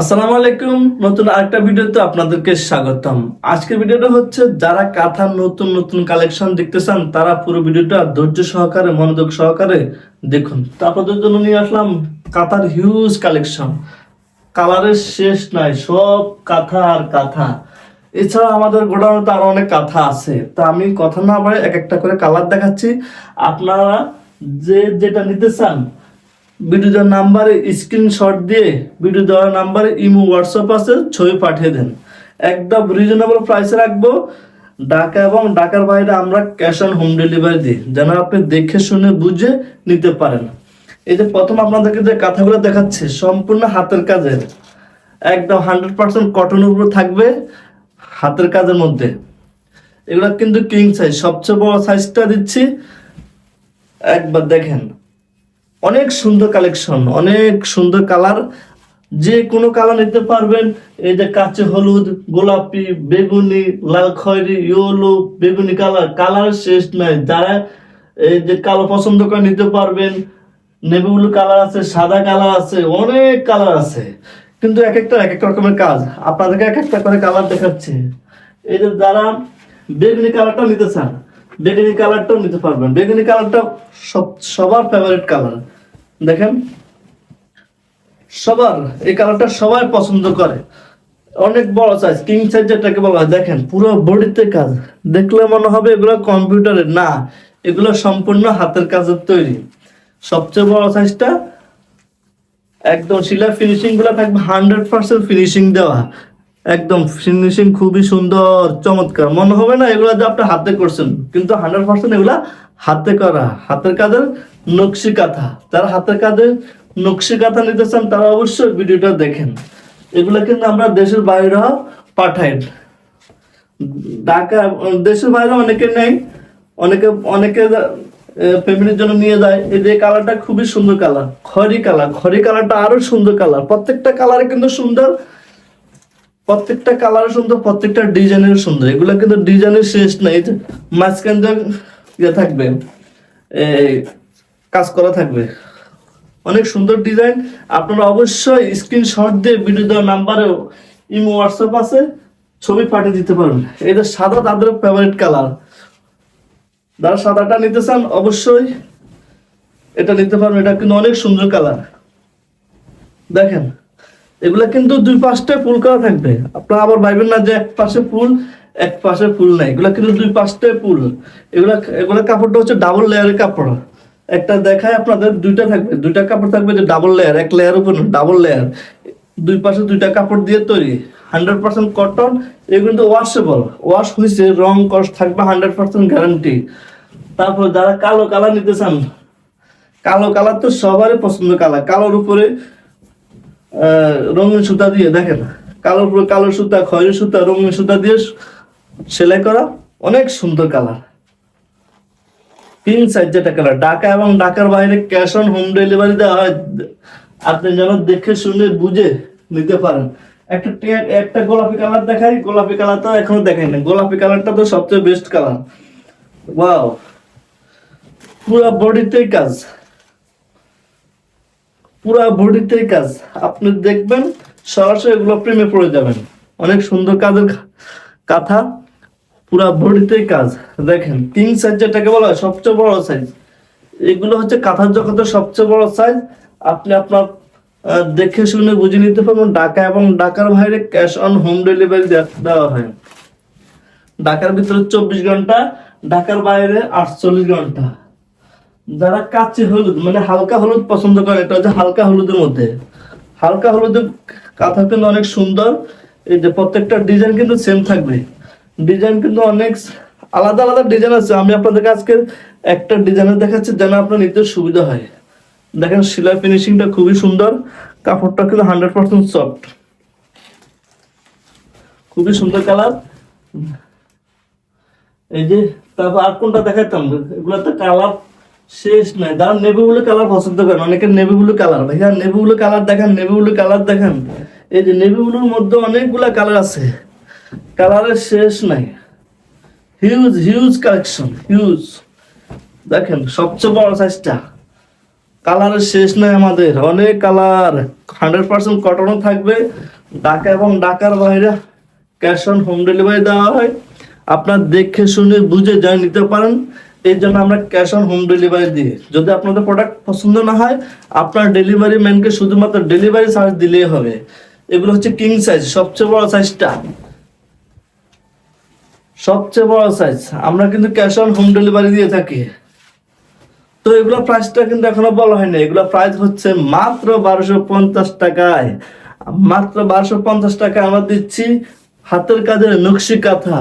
আসসালামু আলাইকুম। নতুন আরেকটা ভিডিওতে আপনাদেরকে স্বাগতম। আজকের ভিডিওটা হচ্ছে, যারা কাঁথার নতুন নতুন কালেকশন দেখতে চান, তারা পুরো ভিডিওটা ধৈর্য সহকারে, মনোযোগ সহকারে দেখুন। তো আপনাদের জন্য নিয়ে আসলাম কাঁথার হিউজ কালেকশন। কালারের শেষ নাই, সব কাঁথা আর কাঁথা। এছাড়া আমাদের গোডাউনে আরও অনেক কাঁথা আছে। তা আমি কথা না বলে এক একটা করে কালার দেখাচ্ছি। আপনারা যে যেটা নিতে চান ভিডিও দেওয়ার নাম্বারে স্ক্রিনশট দিয়ে ভিডিও দেওয়ার নাম্বারে ইমো হোয়াটসঅ্যাপ আছে, ছবি পাঠিয়ে দেন। একদম রিজনেবল প্রাইসে রাখব। ঢাকা এবং ঢাকার বাইরে আমরা ক্যাশ অন হোম ডেলিভারি দিই, যেন আপনি দেখে শুনে বুঝে নিতে পারেন। এই যে প্রথম আপনাদেরকে যে কাঁথাগুলো দেখাচ্ছে, সম্পূর্ণ হাতের কাজের। একদম হান্ড্রেড পার্সেন্ট কটনের উপর থাকবে, হাতের কাজের মধ্যে। এগুলো কিন্তু কিং সাইজ সবচেয়ে বড় সাইজটা দিচ্ছি। একবার দেখেন। অনেক সুন্দর কালেকশন অনেক সুন্দর কালার যে কোনো কালার নিতে পারবেন, এই যে কাঁচে হলুদ, গোলাপি, বেগুনি, লাল খয়েরি, ইয়েলো, বেগুনি কালার কালার শেষ নাই। যারা এই যে কালো পছন্দ করে নিতে পারবেন নেভি ব্লু কালার আছে, সাদা কালার আছে, অনেক কালার আছে। কিন্তু এক একটা, এক এক রকমের কাজ। আপনাদেরকে এক একটা করে কালার দেখাচ্ছে। এই যে যারা বেগুনি কালারটা নিতে চান বেগুনি কালারটাও নিতে পারবেন। বেগুনি কালারটা সব, সবার ফেভারিট কালার দেখেন, সবার, এই কালারটা সবাই পছন্দ করে। অনেক বড় সাইজ কিং সাইজ যেটাকে বলা হয়। দেখেন, পুরো বডিতে কাজ। দেখলে মনে হবে এগুলো কম্পিউটারের না, এগুলো সম্পূর্ণ হাতের কাজের তৈরি। সবচেয়ে বড় সাইজটা একদম শিলা ফিনিশিংগুলো থাকবে হান্ড্রেড পার্সেন্ট ফিনিশিং দেওয়া। একদম ফিনিশিং খুবই সুন্দর, চমৎকার। মনে হবে না এগুলো যে আপনি হাতে করছেন, কিন্তু হান্ড্রেড পার্সেন্ট এগুলা হাতে করা। হাতের কাজের নকশি কাঁথা। যারা হাতের কাজের নকশি কাঁথা নিতে চান, তারা অবশ্যই ভিডিওটা দেখেন। এগুলো কিন্তু আমরা দেশের বাইরেও পাঠাই। ঢাকা, দেশের বাইরে অনেকে নেই অনেকে অনেকে ফ্যামিলির জন্য নিয়ে যায়। এই যে কালারটা খুবই সুন্দর কালার, খড়ি কালার। খড়ি কালারটা আরও সুন্দর কালার। প্রত্যেকটা কালারে কিন্তু সুন্দর। প্রত্যেকটা কালার সুন্দর, প্রত্যেকটা ডিজাইনের সুন্দর। এগুলো কিন্তু ডিজাইনের শেষ নাই। মাঝখান ইয়ে থাকবে কাজ করা থাকবে। অনেক সুন্দর ডিজাইন আপনারা অবশ্যই স্ক্রিনশট দিয়ে ভিডিও দেওয়ার নাম্বারেও ইমো হোয়াটসঅ্যাপ আছে, ছবি পাঠিয়ে দিতে পারবেন। এটা সাদা তাদের ফেভারিট কালার যারা সাদাটা নিতে চান, অবশ্যই এটা নিতে পারবেন। এটা কিন্তু অনেক সুন্দর কালার দেখেন। এগুলা কিন্তু দুই পাশটায় ফুল করা থাকবে। আপনারা আবার ভাইবেন না যে এক পাশে ফুল, এক পাশে ফুল নাই। এগুলা কিন্তু দুই পাশটায় ফুল। এগুলা এগুলা কাপড়টা হচ্ছে ডাবল লেয়ারের কাপড়। একটা দেখায় আপনাদের দুইটা থাকবে। দুইটা কাপড় থাকবে যে ডাবল লেয়ার এক লেয়ার উপর ডাবল লেয়ার দুই পাশে দুইটা কাপড় দিয়ে তৈরি। হান্ড্রেড পার্সেন্ট কটন এগুলো কিন্তু ওয়াশেবল ওয়াশ হয়েছে, রং কষ্ট থাকবে হান্ড্রেড পার্সেন্ট গ্যারান্টি তারপর যারা কালো কালার নিতে চান, কালো কালার তো সবারই পছন্দ কালার। কালোর উপরে রঙিন সুতা দিয়ে, দেখেন কালোর উপরে কালো সুতা, খয়েরি সুতা, রঙিন সুতা দিয়ে সেলাই করা অনেক সুন্দর কালার তিন সাইজ যেটা কালার ঢাকা এবং ঢাকার বাইরে ক্যাশ অন হোম ডেলিভারি দেওয়া হয়। আপনি যেন দেখে শুনে বুঝে নিতে পারেন। একটা একটা গোলাপি কালার দেখাই, গোলাপি কালার তো এখনও দেখাই না গোলাপি কালারটা তো সবচেয়ে বেস্ট কালার ওয়াও পুরো বডিতেই কাজ। পুরো বডিতেই কাজ। আপনি দেখবেন সরাসরি এগুলো প্রেমে পড়ে যাবেন। অনেক সুন্দর কাজের কাঁথা, পুরা বডিতেই কাজ। দেখেন কিং সাইজ যেটাকে বলা হয়, সবচেয়ে বড় সাইজ এগুলো হচ্ছে কাঁথার জগতের সবচেয়ে বড় সাইজ আপনি আপনার দেখে শুনে বুঝে নিতে পারবেন ঢাকা এবং ঢাকার বাইরে ক্যাশ অন হোম ডেলিভারি দেওয়া হয়। ঢাকার ভিতরে চব্বিশ ঘণ্টা, ঢাকার বাইরে আটচল্লিশ ঘণ্টা। যারা কাঁচি হলুদ মানে হালকা হলুদ পছন্দ করে, এটা হচ্ছে হালকা হলুদের মধ্যে। হালকা হলুদের কাঁথা কিন্তু অনেক সুন্দর। এই যে প্রত্যেকটা ডিজাইন কিন্তু সেম থাকবে। ডিজাইন কিন্তু অনেক আলাদা আলাদা ডিজাইন আছে। আমি আপনাদেরকে আজকে একটা ডিজাইনের দেখাচ্ছি যেন আপনার নিতে সুবিধা হয়। দেখেন, সেলাই ফিনিশিংটা খুবই সুন্দর। কাপড়টা কিন্তু হান্ড্রেড পার্সেন্ট সফট খুবই সুন্দর কালার। এই যে, তারপর আর কোনটা দেখাতাম এগুলো তো কালার শেষ নাই। যারা নেভি ব্লু কালার পছন্দ করেন। অনেকে নেভি ব্লু কালার ভাইয়া নেভি ব্লু কালার দেখেন নেভি ব্লু কালার দেখেন। এই যে নেভি ব্লুর মধ্যে অনেকগুলা কালার আছে। কালারের শেষ নাই। হিউজ হিউজ কালেকশন হিউজ দেখেন, সবচেয়ে বড় সাইজটা কালারের শেষ নাই আমাদের। অনেক কালার হান্ড্রেড পার্সেন্ট কটনও থাকবে। ঢাকা এবং ঢাকার বাইরে ক্যাশ অন হোম ডেলিভারি দেওয়া হয়। আপনার দেখে শুনে বুঝে যা নিতে পারেন। এই জন্য আমরা ক্যাশ অন হোম ডেলিভারি দিই যদি আপনাদের প্রোডাক্ট পছন্দ না হয়, আপনার ডেলিভারি ম্যানকে শুধুমাত্র ডেলিভারি চার্জ দিলেই হবে। এগুলো হচ্ছে কিং সাইজ সবচেয়ে বড় সাইজটা সবচেয়ে বড় সাইজ আমরা কিন্তু ক্যাশ অন হোম ডেলিভারি দিয়ে থাকি। তো এগুলো প্রাইসটা কিন্তু এখনও বলা হয়নি। এগুলো প্রাইস হচ্ছে মাত্র বারোশো পঞ্চাশ টাকায়। মাত্র বারোশো পঞ্চাশ টাকায় আমরা দিচ্ছি হাতের কাজের নকশি কাঁথা।